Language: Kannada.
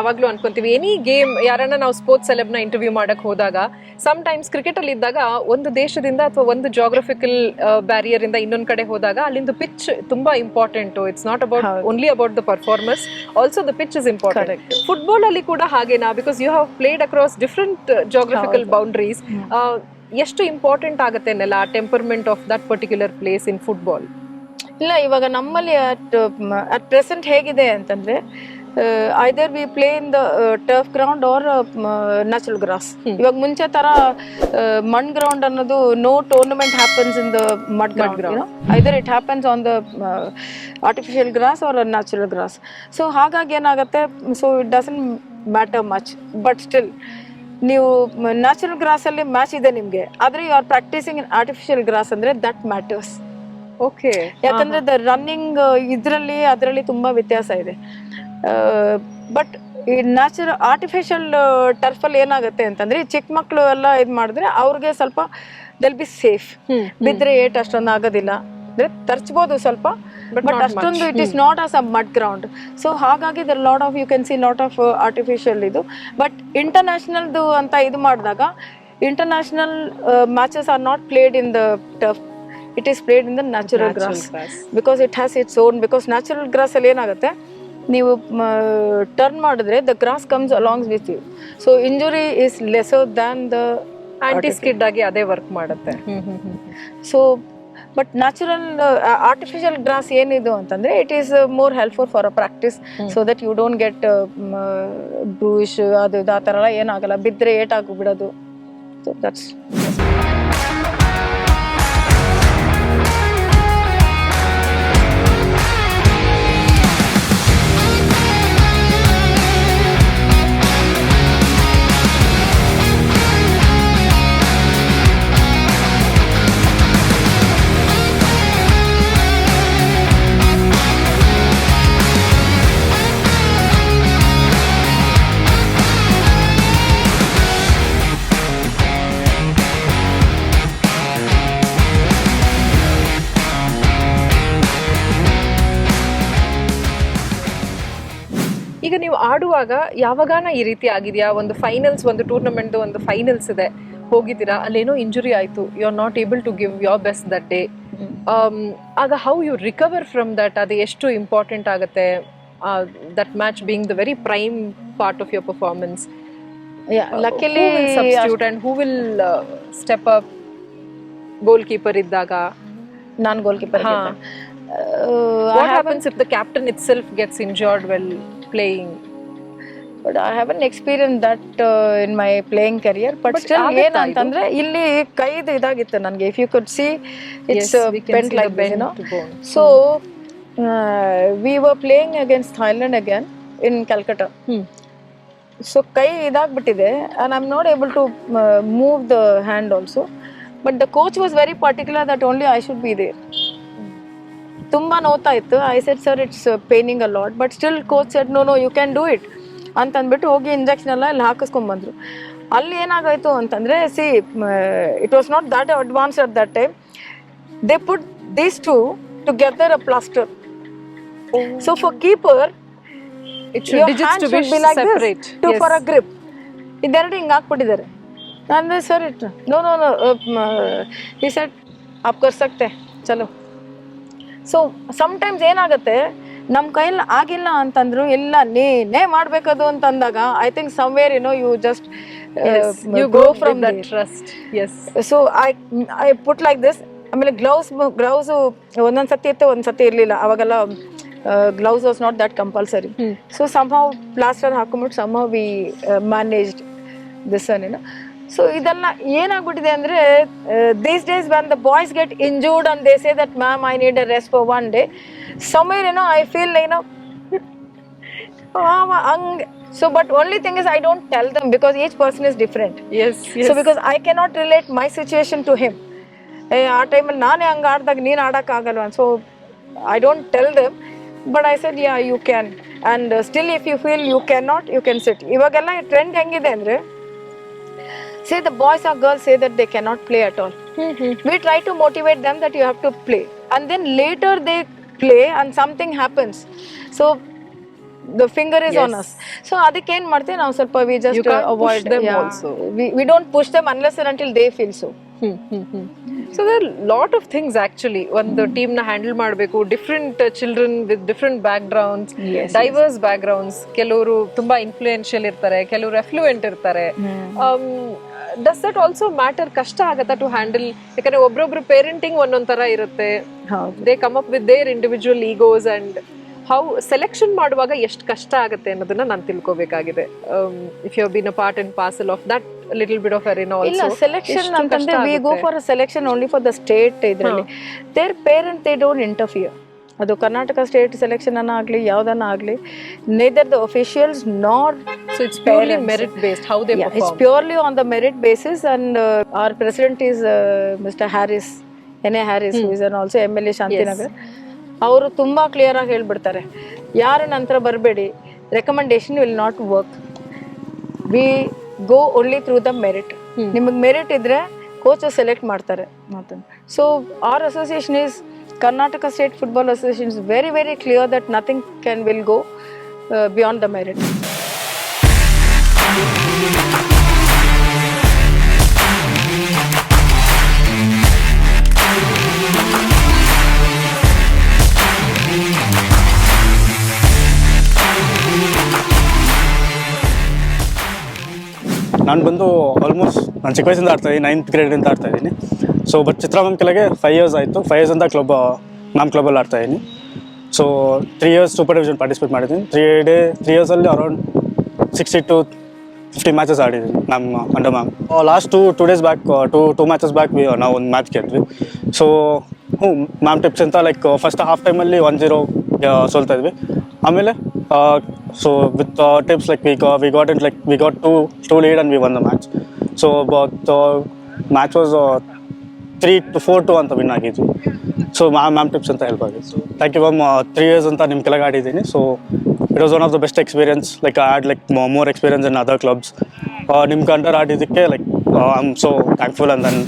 ಯಾವಾಗ್ಲೂ ಅನ್ಕೊಂತೀವಿ. ಎನಿ ಗೇಮ್ ಯಾರನ್ನ ನಾವು ಸ್ಪೋರ್ಟ್ಸ್ ಸೆಲೆಬ್ನ ಇಂಟರ್ವ್ಯೂ ಮಾಡಕ್ ಹೋದಾಗ ಸಮ್ ಟೈಮ್ಸ್ ಕ್ರಿಕೆಟ್ ಅಲ್ಲಿ ಇದ್ದಾಗ ಒಂದು ದೇಶದಿಂದ ಅಥವಾ ಒಂದು ಜಾಗ್ರಫಿಕಲ್ ಬ್ಯಾರಿಯರ್ ಇಂದ ಇನ್ನೊಂದ್ ಕಡೆ ಹೋದಾಗ ಅಲ್ಲಿಂದ ಪಿಚ್ ತುಂಬಾ important it's not about only about the performance also the pitch is important football ಅಲ್ಲಿ ಕೂಡ ಹಾಗೇನಾ? Because you have played across different geographical boundaries ಎಷ್ಟು ಇಂಪಾರ್ಟೆಂಟ್ ಆಗುತ್ತೆ ನೆಲ temperament of that particular place in football ಇಲ್ಲ ಇವಾಗ ನಮ್ಮಲ್ಲಿ ಅಟ್ ಅಟ್ ಪ್ರೆಸೆಂಟ್ ಹೇಗಿದೆ ಅಂತಂದ್ರೆ either we play in the turf ground or natural grass ಇವಾಗ ಮುಂಚೆ ತರ ಮಣ್ ಗ್ರೌಂಡ್ ಅನ್ನೋದು no tournament happens in the mud ground either it happens on the artificial grass or natural grass so ಹಾಗಾಗಿ ಏನಾಗುತ್ತೆ? So it doesn't matter much but still ನೀವು ನ್ಯಾಚುರಲ್ ಗ್ರಾಸ್ ಅಲ್ಲಿ ಮ್ಯಾಚ್ ಇದೆ ನಿಮಗೆ. ಆದರೆ you are practising in artificial grass ಅಂದರೆ ದಟ್ ಮ್ಯಾಟರ್ಸ್ ಓಕೆ ಯಾಕಂದ್ರೆ ದ ರನ್ನಿಂಗ್ ಇದರಲ್ಲಿ ಅದರಲ್ಲಿ ತುಂಬಾ ವ್ಯತ್ಯಾಸ ಇದೆ. ಬಟ್ ಈ ನ್ಯಾಚುರಲ್ ಆರ್ಟಿಫಿಷಿಯಲ್ ಟರ್ಫಲ್ಲಿ ಏನಾಗುತ್ತೆ ಅಂತಂದ್ರೆ ಚಿಕ್ಕ ಮಕ್ಕಳು ಎಲ್ಲ ಇದು ಮಾಡಿದ್ರೆ ಅವ್ರಿಗೆ ಸ್ವಲ್ಪ ದೆಲ್ ಬಿ ಸೇಫ್ ಬಿದ್ದರೆ ಏಟ್ ಅಷ್ಟೊಂದು ಆಗೋದಿಲ್ಲ. ಅಂದ್ರೆ ತರ್ಚ್ಬೋದು ಸ್ವಲ್ಪ ಬಟ್ ಅಷ್ಟೊಂದು it is not as a mud ground so ಹಾಗಾಗಿ there lot of you can see lot of artificial ಇದು. ಬಟ್ ಇಂಟರ್ನ್ಯಾಷನಲ್ದು ಅಂತ ಇದು ಮಾಡಿದಾಗ international matches are not played in the turf it is played in the natural grass because it has its own because natural ಗ್ರಾಸಲ್ಲಿ ಏನಾಗುತ್ತೆ ನೀವು ಟರ್ನ್ ಮಾಡಿದ್ರೆ the grass comes along with you so injury is lesser than the anti skid ಆಗಿ ಅದೇ ವರ್ಕ್ ಮಾಡುತ್ತೆ. So but natural artificial grass ಏನಿದು ಅಂತಂದ್ರೆ it is more helpful for a practice so that you don't get bruise ಅದು ಇದು ಆ ಥರ ಎಲ್ಲ ಏನಾಗಲ್ಲ. ಬಿದ್ದರೆ ಏಟಾಗಿ ಬಿಡೋದು. ಸೊ ದಟ್ಸ್ ನೀವು ಆಡುವಾಗ ಯಾವಾಗಾನ ಈ ರೀತಿ ಆಗಿದೆಯಾ? ಒಂದು ಫೈನಲ್ಸ್ ಒಂದು ಟೂರ್ನಮೆಂಟ್ ಒಂದು ಫೈನಲ್ಸ್ ಇದೆ. ಹೋಗಿದ್ದೀರಾ? ಅಲ್ಲೇನೋ ಇಂಜುರಿ ಆಯ್ತು. You are not able to give your best that day ಆಗ how you recover from that ಅದು ಎಷ್ಟು ಇಂಪಾರ್ಟೆಂಟ್ ಆಗುತ್ತೆ? That match being the very prime part of your performance luckily and who will step up goalkeeper ಇದ್ದಾಗ? ನಾನು ಗೋಲ್ ಕೀಪರ್ ಹಾ. What happens if the captain itself gets injured well playing but I haven't experience that in my playing career but still ಏನಂತಂದ್ರೆ ಇಲ್ಲಿ ಕೈದು ಇದಾಗಿತ್ತು ನನಗೆ. If you could see it's bent like so we were playing against Thailand again in Calcutta so ಕೈ ಇದಾಗ್ಬಿಟ್ಟಿದೆ and I am not able to move the hand also but the coach was very particular that only I should be there ತುಂಬಾ ನೋತಾ ಇತ್ತು. I said sir it's paining a lot but still coach said no no you can do it ಅಂತ ಅಂದ್ಬಿಟ್ಟು ಹೋಗಿ ಇಂಜೆಕ್ಷನ್ ಎಲ್ಲ ಇಲ್ಲಿ ಹಾಕಿಸ್ಕೊಂಬಂದ್ರು ಅಲ್ಲಿ ಏನಾಗಾಯ್ತು ಅಂತಂದ್ರೆ see it was not that advance at that time they put these two together a plaster so for keeper. Too. For a grip ಇದೆರಡು ಹಿಂಗೆ ಹಾಕ್ಬಿಟ್ಟಿದ್ದಾರೆ. ನಾನು sir it no no no ಈ ಸೆಟ್ ಆಪ್ ಕರ್ ಸಕ್ತೆ ಚಲೋ ಸೊ ಸಮ್ಟೈಮ್ಸ್ ಏನಾಗುತ್ತೆ? ನಮ್ಮ ಕೈಯಲ್ಲಿ ಆಗಿಲ್ಲ ಅಂತಂದ್ರು ಇಲ್ಲ ನೀನೇ ಮಾಡ್ಬೇಕದು ಅಂತ ಅಂದಾಗ I think somewhere you know you just you go from that trust. Yes. So I I put like this ಆಮೇಲೆ ಗ್ಲೌಸ್ ಗ್ಲೌಸು ಒಂದೊಂದು ಸತಿ ಇತ್ತು ಒಂದು ಸತಿ ಇರಲಿಲ್ಲ. ಅವಾಗೆಲ್ಲ gloves was not that compulsory so somehow plaster ಹಾಕೊಂಬಿಟ್ಟು somehow we managed this and ಏನೋ ಸೊ ಇದೆಲ್ಲ ಏನಾಗ್ಬಿಟ್ಟಿದೆ ಅಂದರೆ these days when the boys get injured and they say that ma'am I need a rest for one day somewhere ಏನೋ ಐ ಫೀಲ್ ಏನೋ ಹಂಗೆ. So but only thing is I don't tell them because each person is different yes yes. So because I cannot relate my situation to him ಆ ಟೈಮಲ್ಲಿ ನಾನೇ ಹಂಗೆ ಆಡಿದಾಗ ನೀನು ಆಡೋಕ್ಕಾಗಲ್ವ so I don't tell them but I said yeah you can and still if you feel you can not you can sit ಇವಾಗೆಲ್ಲ ಟ್ರೆಂಡ್ ಹೆಂಗಿದೆ ಅಂದರೆ say the boys or girls say that they cannot play at all. we try to motivate them that you have to play. And then later they play and something happens. So the finger is on us. So ಅದಕ್ಕೆ ಏನ್ ಮಾಡ್ತೀವಿ ನಾವು ಸ್ವಲ್ಪ we You just can't push avoid them also. We don't push them unless until they feel so so there lot of things actually ಒಂದು ಟೀಮ್ನ ಹ್ಯಾಂಡಲ್ ಮಾಡಬೇಕು. Different children with different backgrounds Yes, diverse backgrounds ಕೆಲವರು ತುಂಬಾ ಇನ್ಫ್ಲೂಯೆನ್ಷಿಯಲ್ ಇರ್ತಾರೆ ಕೆಲವರು ಎಫ್ಲೂಯೆಂಟ್ ಇರ್ತಾರೆ. ಡಸ್ ದಟ್ ಆಲ್ಸೋ ಮ್ಯಾಟರ್ ಕಷ್ಟ ಆಗತ್ತಾ ಟು ಹ್ಯಾಂಡಲ್ ಯಾಕಂದ್ರೆ ಒಬ್ರೊಬ್ರು ಪೇರೆಂಟಿಂಗ್ ಒಂದೊಂದ್ ತರ ಇರುತ್ತೆ they come up with their individual egos and how selection ಮಾಡುವಾಗ ಎಷ್ಟು ಕಷ್ಟ ಆಗುತ್ತೆ ಅನ್ನೋದನ್ನ ನಾನು ತಿಳ್ಕೋಬೇಕಾಗಿದೆ. If you been a part and parcel of that little bit of also ಇಲ್ಲ ಸೆಲೆಕ್ಷನ್ ಅಂತಂದ್ರೆ we go for selection only for the state ಇದರಲ್ಲಿ. There parent they don't interfere ಅದು ಕರ್ನಾಟಕ ಸ್ಟೇಟ್ ಸೆಲೆಕ್ಷನ್ ಅನ್ನ ಆಗಲಿ ಯಾವ್ದನ್ನ ಆಗಲಿ neither the officials not so it's purely merit based how they it's it's on purely on the merit basis, and is our Harris is a Mr. Harris, an Harris, who is a Shantinagar ಅವರು ತುಂಬಾ ಕ್ಲಿಯರ್ ಆಗಿ ಹೇಳ್ಬಿಡ್ತಾರೆ. ಯಾರು ನಂತರ ಬರಬೇಡಿ recommendation will not work we go only through the merit ನಿಮಗೆ ಮೆರಿಟ್ ಇದ್ರೆ ಕೋಚ್ ಸೆಲೆಕ್ಟ್ ಮಾಡ್ತಾರೆ. So our association Karnataka State Football Association is very, very clear that nothing can will go uh, beyond the merit. ನಾನು ಬಂದು ಆಲ್ಮೋಸ್ಟ್ ನಾನು ಚಿಕ್ಕ ವಯಸ್ಸಿಂದ ಆಡ್ತಾ ಇದ್ದೀನಿ ನೈನ್ತ್ ಗ್ರೇಡಿಂದ ಆಡ್ತಾಯಿದ್ದೀನಿ ಸೊ ಬಟ್ ಚಿತ್ರಮನ್ ಕೆಳಗೆ ಫೈವ್ ಇಯರ್ಸ್ ಆಯಿತು. ಫೈವ್ ಅಂತ ಕ್ಲಬ್ ನಮ್ಮ ಕ್ಲಬಲ್ಲಿ ಆಡ್ತಾಯಿದ್ದೀನಿ so three years super division participate ಮಾಡಿದ್ದೀನಿ. Three day three ಇಯರ್ಸಲ್ಲಿ around sixty to fifty matches ಆಡಿದ್ದೀನಿ ನಮ್ಮ under ma'am last two two days back two two matches back ನಾವು ಒಂದು ಮ್ಯಾಚ್ ಗೆದ್ವಿ. ಸೊ ಹ್ಞೂ ಮ್ಯಾಮ್ ಟಿಪ್ಸ್ ಅಂತ ಲೈಕ್ ಫಸ್ಟ್ ಹಾಫ್ ಟೈಮಲ್ಲಿ ಒನ್ ಜೀರೋ ಸೋಲ್ತಾ ಇದ್ವಿ. ಆಮೇಲೆ so with tips like we we got it like we got two two lead and we won the match so but match was three two four two ಅಂತ ವಿನ್ ಆಗಿದ್ವಿ. ಸೊ ಮ್ಯಾಮ್ ಮ್ಯಾಮ್ ಟಿಪ್ಸ್ ಅಂತ ಹೆಲ್ಪ್ ಆಗಿತ್ತು thank you ma'am three years ಅಂತ ನಿಮ್ಮ ಕೆಳಗೆ ಆಡಿದ್ದೀನಿ. So it was one of the best experience like I had like more experience in other clubs ನಿಮ್ಮ ಕಂಡರ್ ಆಡಿದ್ದಕ್ಕೆ like I am so thankful and then